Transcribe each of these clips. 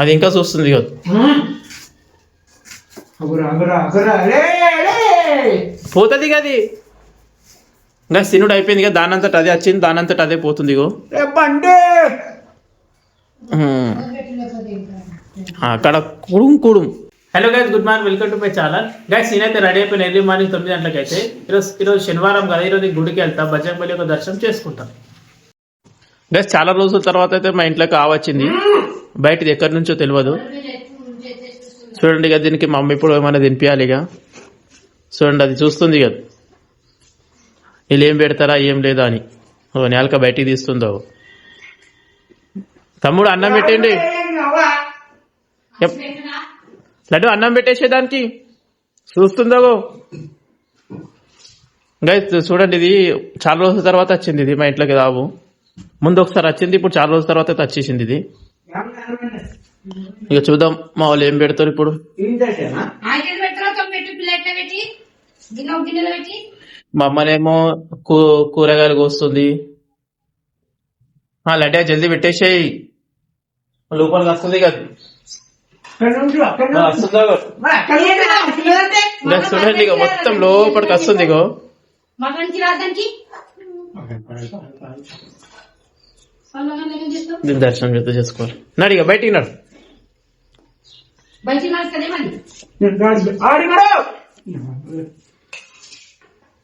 అది ఇంకా చూస్తుంది పోతుంది ఇక అది. ఇంకా సినుడు అయిపోయింది ఇక దానంతట అదే వచ్చింది దానంతట అదే పోతుంది ఇగో. అక్కడ కుడుం కుడుం. Hello guys good morning welcome to my channel guys నేనైతే రెడీ అయిపోయిన ఎర్లీ మార్నింగ్ తొమ్మిది గంటలకు అయితే ఈరోజు ఈరోజు శనివారం కదా ఈరోజు గుడికి వెళ్తా బజరంగబలి యొక్క దర్శనం చేసుకుంటాం. గైస్ చాలా రోజుల తర్వాత అయితే మా ఇంట్లోకి ఆవచ్చింది బయటది ఎక్కడి నుంచో తెలియదు చూడండి ఇక దీనికి మమ్మీ ఇప్పుడు ఏమైనా తినిపించాలి ఇక. చూడండి అది చూస్తుంది ఇక. వీళ్ళు ఏం పెడతారా ఏం లేదా అని. ఓ నేలక బయటికి తీస్తుందో. తమ్ముడు అన్నం పెట్టండి లడ్డు అన్నం పెట్టేసేదానికి. చూస్తుందో గైస్ చూడండి ఇది చాలా రోజుల తర్వాత వచ్చింది ఇది మా ఇంట్లోకి రావు. ముందు ఒకసారి వచ్చింది ఇప్పుడు చాలా రోజుల తర్వాత వచ్చేసింది ఇది. ఇక చూద్దాం మా వాళ్ళు ఏం పెడతారు ఇప్పుడు. మా అమ్మనేమో కూ- కూరగాయలు కోస్తుంది. ఆ, లడ్డా జల్దీ పెట్టేసేయి. లోపలికి వస్తుంది కదా చూడండి ఇక మొత్తం లోపలికి వస్తుంది ఇగో. దర్శనం చేస్తే చేసుకోవాలి. నడు ఇక బయటికి నడు. బయటికి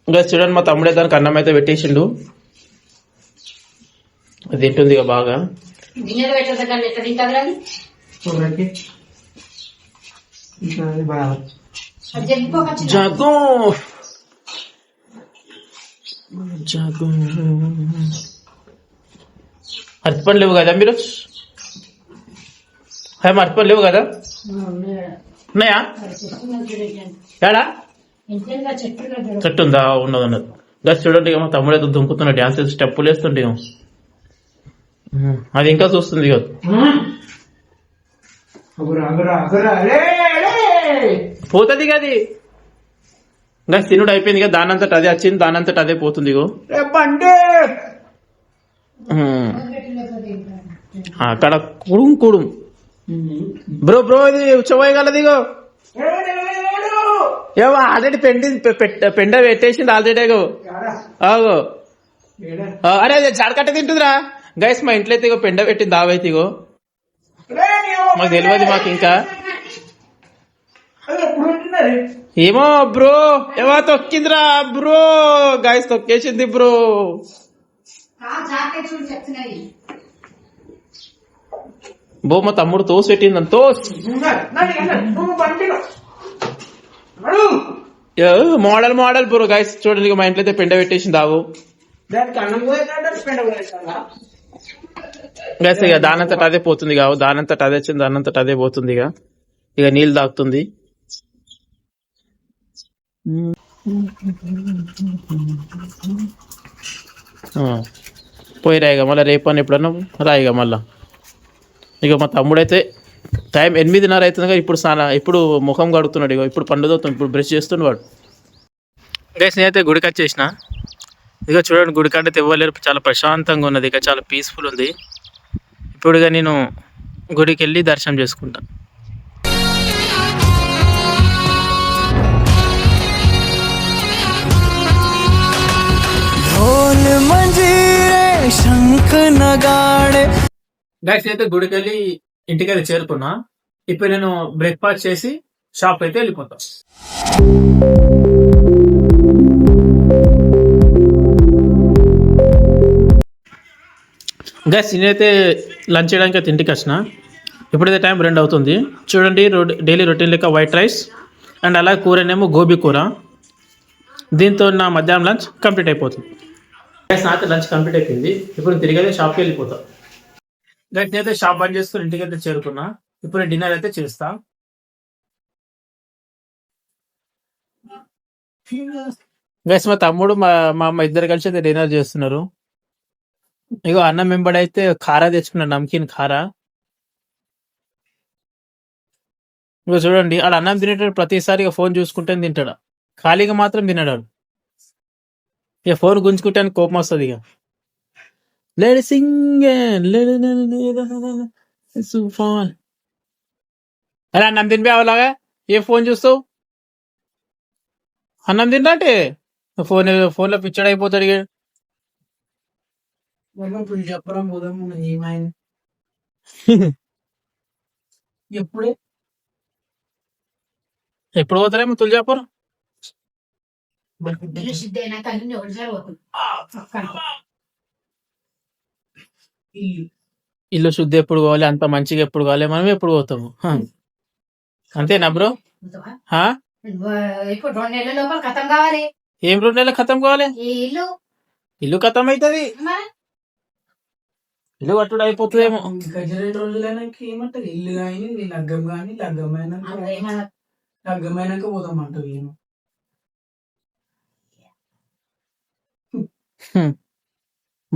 ఇంకా చూడండి మా తమ్ముడే దానికి అన్నం అయితే పెట్టేసిండు. అది తింటుంది ఇక బాగా. గిన్నెలో పెట్టేదా కానీ లేవు కదా మీరు? హే అరటిపండు లేవు కదా? ఉన్నాయా? ఏడా? చెట్టు ఉందా ఉన్నది ఉన్నది గస్ చూడండి ఇక మా తమ్ముడు ఏదో దుంకుతున్నా డ్యాన్స్ వేసి స్టెప్పులు వేస్తుంటే అది ఇంకా చూస్తుంది పోతుంది ఇక అది. ఇంకా సినుడు అయిపోయింది ఇక దానంతట అదే వచ్చింది దానంతట అదే పోతుంది అక్కడ కుడుం కుడుం. బ్రో బ్రో ఇది ఉచ్చబోయగలది ఇగో. ఏవో ఆల్రెడీ పెండి పెండ పెట్టేసింది ఆల్రెడీ? ఆగో. అరే అదే జాడకట్ట తింటుందిరా. గైస్ మా ఇంట్లో అయితే ఇగో పెండ పెట్టింది దావైతే ఇగో. మాకు తెలియదు మాకు ఇంకా. ఏమో బ్రో ఏవో తొక్కిందిరా బ్రో. గాయస్ తొక్కేసింది బ్రో. జాకెట్ చూడు చెప్తున్నాయి బో మా తమ్ముడు తోసి. పెట్టిందని తోస్ మోడల్ మోడల్ బ్రో. గాయస్ చూడండి మా ఇంట్లో అయితే పెండ పెట్టేసింది దావు. గైస్ ఇక దానంతట అదే పోతుంది కావు. దానంతట అదే వచ్చింది దానంతట అదే పోతుంది ఇక ఇక నీళ్ళు తాగుతుంది. పోయి రాయిగా మళ్ళీ రేపు అని ఎప్పుడన్నా రాయిగా మళ్ళా. ఇక మా తమ్ముడైతే టైం ఎనిమిదిన్నర అవుతుంది కదా ఇప్పుడు స్నాన ఇప్పుడు ముఖం కడుగుతున్నాడు ఇక ఇప్పుడు పండుగ ఇప్పుడు బ్రష్ చేస్తున్నాడు గైస్ నేనైతే గుడికి వచ్చేసిన ఇక చూడండి గుడి కంటే తెవ్వలేరు చాలా ప్రశాంతంగా ఉన్నది ఇక చాలా పీస్ఫుల్ ఉంది ఇప్పుడు ఇక నేను గుడికి వెళ్ళి దర్శనం చేసుకుంటా ढोल मंजीरे शंख नगाड़े గైస్ అయితే గుడికి వెళ్ళి ఇంటికి వెళ్ళి చేరుకున్నా. ఇప్పుడు నేను బ్రేక్ఫాస్ట్ చేసి షాప్ అయితే వెళ్ళిపోతా. గైస్ నేనైతే లంచ్ చేయడానికి అయితే ఇంటికి వచ్చిన. ఇప్పుడైతే టైం రెండు అవుతుంది. చూడండి డైలీ రొటీన్ లెక్క వైట్ రైస్ అండ్ అలా కూరనేమో గోబీ కూర. దీంతో నా మధ్యాహ్నం లంచ్ కంప్లీట్ అయిపోతుంది. గైస్ నాతో లంచ్ కంప్లీట్ అయిపోయింది. ఇప్పుడు తిరిగి అయితే షాప్కి వెళ్ళిపోతాను వెంటనే అయితే షాప్ బంద్ చేసుకుని ఇంటికి అయితే చేరుకున్నా. ఇప్పుడు డిన్నర్ అయితే చేస్తా. గైస్ మా తమ్ముడు మా మా అమ్మ ఇద్దరు కలిసి అయితే డిన్నర్ చేస్తున్నారు. ఇగో అన్నం వెంబడైతే కారా తెచ్చుకున్నాడు నమ్కీన్ కారా ఇగో చూడండి ఆడ అన్నం తినేటప్పుడు ప్రతిసారి ఇక ఫోన్ చూసుకుంటే తింటాడు. ఖాళీగా మాత్రం తినడాడు ఇక ఫోన్ గుంజుకుంటే కోపం వస్తుంది ఇక లేడీ సింగ్ అరే అన్నం తినిపి అవలాగా ఏ ఫోన్ చూస్తావు? అన్నం తింటే ఫోన్ ఫోన్లో పిచ్చడు అయిపోతాడు ఇక. ఇప్పుడు చెప్పడం పోదాం ఏమైంది? ఎప్పుడే? ఎప్పుడు పోతారేమో తులజాపూర్ పోతుంది ఇల్లు. ఇల్లు శుద్ధి ఎప్పుడు కావాలి? అంత మంచిగా ఎప్పుడు కావాలి? మనం ఎప్పుడు పోతాము. అంతేనా బ్రో? ఇప్పుడు రెండు నెలల లోపల ఖతం కావాలి. ఏం రెండు నెలలు ఖతం కావాలి? ఇల్లు. ఇల్లు ఖతం అవుతుంది ఇల్లు కట్టుడు అయిపోతుందేమో. గజ రెండు రోజులైనాక ఏమంటారు ఇల్లు కానీ లగ్గం కానీ ఏమన్నా లగ్గమైనాక పోదాం అంటారు ఏమో.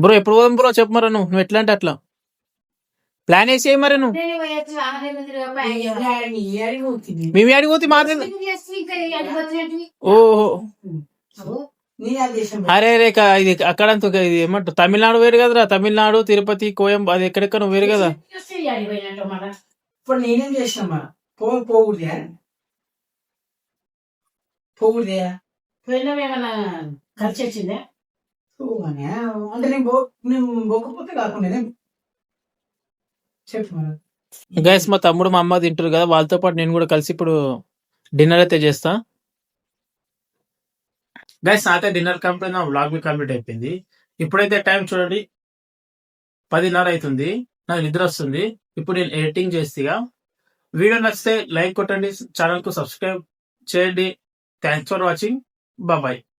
బ్రో ఎప్పుడు పోదాం బ్రో? చెప్పు మరి నువ్వు. నువ్వు ఎట్లా అంటే అట్లా. ప్లాన్ వేసి మరి నువ్వు. మేము అడిగి పోతే మాట్లాడదు ఎందుకు చేస్తే ఇంకా అడిగి వచ్చినట్టువి? ఓహో. అబ్బో, నీ ఆదేశం అరే అరే క- ఇది అక్కడ ఇది ఏమంటారు? తమిళనాడు వేరు కదరా. తమిళనాడు తిరుపతి కోయం అది ఎక్కడెక్కడ వేరు కదా. ఇప్పుడు నేనేం పో పోకూడదా. పోకూడదా. ఖర్చు వచ్చిందా? అంటే నేను పో నేను పోకపోతే కాకుండా చెప్పు మరి. గైస్ మా తమ్ముడు మా అమ్మ తింటారు కదా వాళ్ళతో పాటు నేను కూడా కలిసి ఇప్పుడు డిన్నర్ అయితే చేస్తా. గైస్ నాతో డిన్నర్ కంప్లీట్ నా వ్లాగ్ మీ కంప్లీట్ అయిపోయింది. ఇప్పుడైతే టైం చూడండి పదిన్నర అవుతుంది నాకు నిద్ర వస్తుంది. ఇప్పుడు నేను ఎడిటింగ్ చేస్తేగా వీడియో నచ్చితే లైక్ కొట్టండి ఛానల్కు సబ్స్క్రైబ్ చేయండి. Thanks for watching bye